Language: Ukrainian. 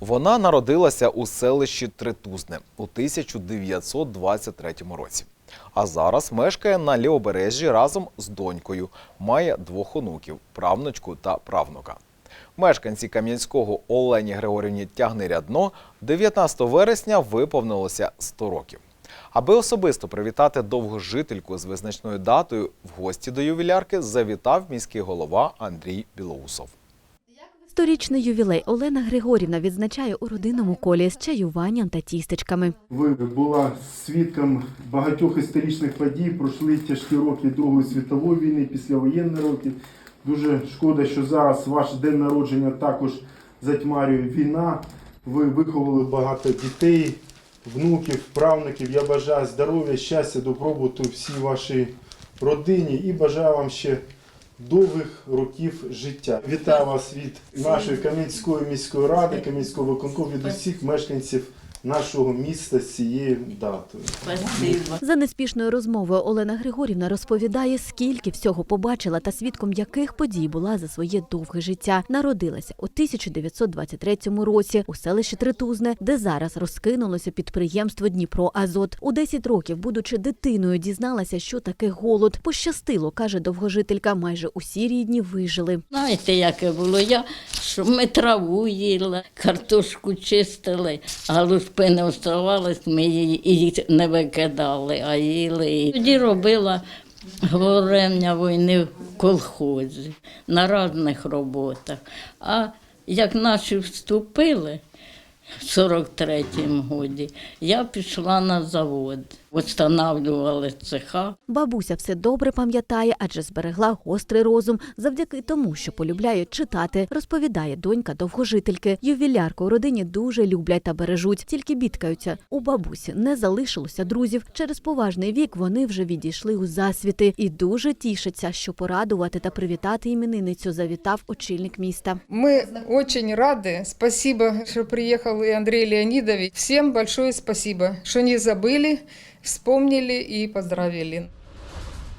Вона народилася у селищі Тритузне у 1923 році. А зараз мешкає на лівобережжі разом з донькою. Має двох онуків правнучку та правнука. Мешканці Кам'янського Олені Григорівні тягне рядно 19 вересня виповнилося 100 років. Аби особисто привітати довгожительку з визначною датою, в гості до ювілярки завітав міський голова Андрій Білоусов. Сторічний ювілей Олена Григорівна відзначає у родинному колі з чаюванням та тістечками. Ви була свідком багатьох історичних подій. Пройшли тяжкі роки Другої світової війни, післявоєнні роки. Дуже шкода, що зараз ваш день народження також затьмарює війна. Ви виховали багато дітей, внуків, правнуків. Я бажаю здоров'я, щастя, добробуту всій вашій родині і бажаю вам ще довгих років життя. Вітаю вас від нашої Кам'янської міської ради, Кам'янського виконку, від усіх мешканців нашого міста з цією датою. За неспішною розмовою Олена Григорівна розповідає, скільки всього побачила та свідком яких подій була за своє довге життя. Народилася у 1923 році у селищі Тритузне, де зараз розкинулося підприємство Дніпро Азот. У 10 років, будучи дитиною, дізналася, що таке голод. Пощастило, каже довгожителька. Майже усі рідні вижили. Знаєте, яке було? Я що ми траву їли, картошку чистили, а лушпи не оставалось, ми її не викидали, а їли. Тоді робила говорення війни в колхозі на різних роботах. А як наші вступили в 43-му годі, я пішла на завод. Встановлювали цеха. Бабуся все добре пам'ятає, адже зберегла гострий розум завдяки тому, що полюбляє читати, розповідає донька довгожительки. Ювілярку у родині дуже люблять та бережуть, тільки бідкаються. У бабусі не залишилося друзів. Через поважний вік вони вже відійшли у засвіти і дуже тішаться, що порадувати та привітати іменинницю завітав очільник міста. Мы очень рады. Спасибо, что приехал и Андрей Леонидович. Всем большое спасибо, что не забыли, вспомнили и поздравили.